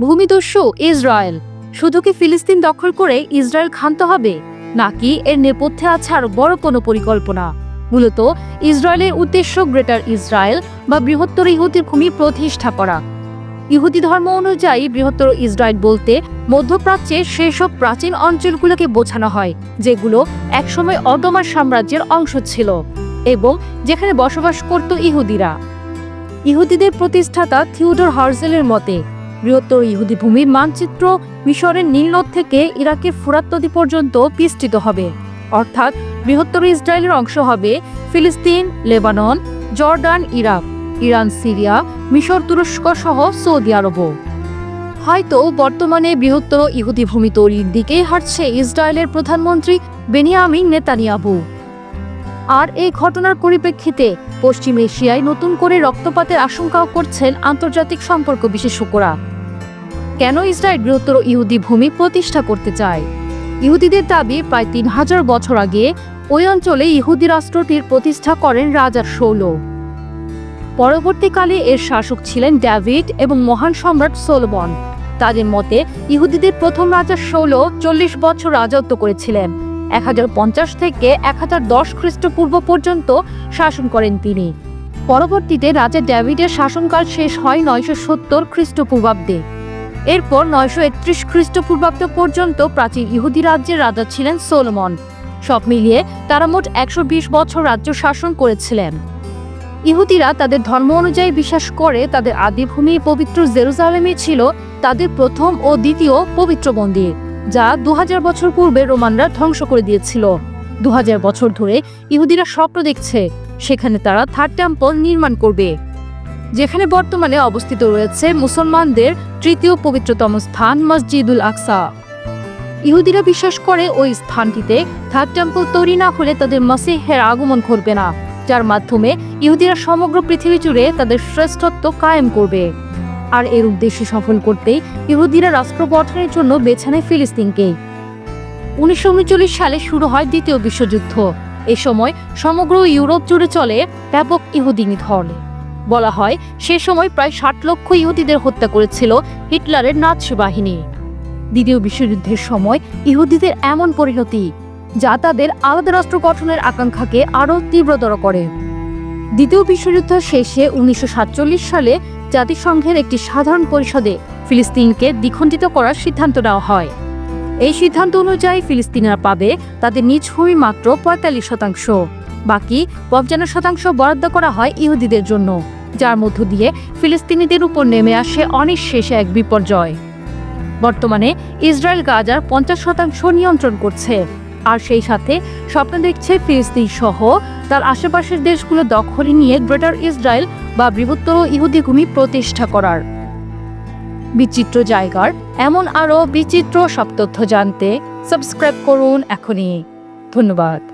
ভূমিদস্যু Israel. শুধু কি ফিলিস্তিন দখল করে ইসরায়েল ক্ষান্ত হবে? নাকি এর নেপথ্যে আছে আরও বড় কোনো পরিকল্পনা? মূলত ইসরায়েলের উদ্দেশ্য গ্রেটার ইসরায়েল বা বৃহত্তর ইহুদির ভূমি প্রতিষ্ঠা করা। ইহুদি ধর্ম অনুযায়ী বৃহত্তর ইসরায়েল বলতে মধ্যপ্রাচ্যের সেসব প্রাচীন অঞ্চলগুলোকে বোঝানো হয়, যেগুলো একসময় অটোমান সাম্রাজ্যের অংশ ছিল এবং যেখানে বসবাস করত ইহুদিরা। ইহুদিদের প্রতিষ্ঠাতা থিওডর হার্জেলের মতে বৃহত্তর ইহুদি ভূমির মানচিত্র মিশরের নীলনদ থেকে ইরাকের ফুরাত নদী পর্যন্ত বিস্তৃত হবে। অর্থাৎ বৃহত্তর ইসরায়েলের অংশ হবে ফিলিস্তিন, Lebanon, Jordan, Iraq, Iran, Syria, মিশর, তুরস্ক সহ সৌদি আরবও। হয়তো বর্তমানে বৃহত্তর ইহুদি ভূমি তৈরির দিকে হাঁটছে ইসরায়েলের প্রধানমন্ত্রী বেনিয়ামিন নেতানিয়াহু। আর এই ঘটনার পরিপ্রেক্ষিতে পশ্চিম এশিয়ায় নতুন করে রক্তপাতের আশঙ্কাও করছেন আন্তর্জাতিক সম্পর্ক বিশেষজ্ঞরা। কেন ইসরায়েল বৃহত্তর ইহুদি ভূমি প্রতিষ্ঠা করতে চায়? ইহুদিদের দাবি, প্রায় তিন হাজার বছর আগে ওই অঞ্চলে ইহুদি রাষ্ট্রটির প্রতিষ্ঠা করেন রাজা শৌল পরবর্তীকালে এর শাসক ছিলেন ড্যাভিড এবং মহান সম্রাট সোলবন। তাদের মতে, ইহুদিদের প্রথম রাজা শৌল চল্লিশ বছর রাজত্ব করেছিলেন। এক হাজার পঞ্চাশ থেকে এক হাজার দশ খ্রিস্টপূর্ব পর্যন্ত শাসন করেন তিনি। পরবর্তীতে রাজা ড্যাভিডের শাসনকাল শেষ হয় নয়শো সত্তর খ্রিস্টপূর্বাব্দে। এরপর নয়শো একত্রিশ খ্রিস্টপূর্বাব্দ পর্যন্ত প্রাচীন ইহুদি রাজ্যের রাজা ছিলেন সোলমন। সব মিলিয়ে তারা মোট একশো বিশ বছর রাজ্য শাসন করেছিলেন। ইহুদিরা তাদের ধর্ম অনুযায়ী বিশ্বাস করে তাদের আদিভূমি পবিত্র জেরুজালেমে ছিল তাদের প্রথম ও দ্বিতীয় পবিত্র মন্দির, যা দু হাজার বছর পূর্বে রোমানরা ধ্বংস করে দিয়েছিল। দু হাজার বছর ধরে ইহুদিরা স্বপ্ন দেখছে, সেখানে তারা থার্ড টেম্পল নির্মাণ করবে। যেখানে বর্তমানে অবস্থিত রয়েছে মুসলমানদের তৃতীয় পবিত্রতম স্থান মসজিদুল আকসা। ইহুদিরা বিশ্বাস করে ওই স্থানটিতে থার্ড টেম্পল তৈরি না হলে তাদের মসিহের আগমন ঘটবে না, যার মাধ্যমে ইহুদিরা সমগ্র পৃথিবী জুড়ে তাদের শ্রেষ্ঠত্ব কায়েম করবে। আর এর উদ্দেশ্য সফল করতেই ইহুদিরা রাষ্ট্র গঠনের জন্য বেছে নেয় ফিলিস্তিনকে। উনিশশো উনচল্লিশ সালে শুরু হয় দ্বিতীয় বিশ্বযুদ্ধ। এ সময় সমগ্র ইউরোপ জুড়ে চলে ব্যাপক ইহুদি নিধন। বলা হয়, সে সময় প্রায় ষাট লক্ষ ইহুদিদের হত্যা করেছিল হিটলারের নাৎসি বাহিনী দ্বিতীয় বিশ্বযুদ্ধের সময় ইহুদিদের এমন পরিণতি, যা তাদের আলাদা রাষ্ট্র গঠনের আকাঙ্ক্ষাকে আরও তীব্রতর করে। দ্বিতীয় বিশ্বযুদ্ধ শেষে উনিশশো সাতচল্লিশ সালে জাতিসংঘের একটি সাধারণ পরিষদে ফিলিস্তিনকে দ্বিখণ্ডিত করার সিদ্ধান্ত নেওয়া হয়। এই সিদ্ধান্ত অনুযায়ী ফিলিস্তিনিরা পাবে তাদের নিজ ভূমি মাত্র পঁয়তাল্লিশ শতাংশ। বাকি পঞ্চান্ন শতাংশ বরাদ্দ করা হয় ইহুদিদের জন্য, যার মধ্য দিয়ে ফিলিস্তিনিদের উপর নেমে আসে অনিঃশেষে এক বিপর্যয়। বর্তমানে ইসরায়েল গাজার পঞ্চাশ শতাংশ নিয়ন্ত্রণ করছে, আর সেই সাথে স্বপ্ন দেখছে ফিলিস্তিন সহ তার আশেপাশের দেশগুলো দখলে নিয়ে গ্রেটার ইসরায়েল বা বৃহত্তর ইহুদি ভূমি প্রতিষ্ঠা করার। বিচিত্র জায়গার এমন আরও বিচিত্র সব তথ্য জানতে সাবস্ক্রাইব করুন এখনই। ধন্যবাদ।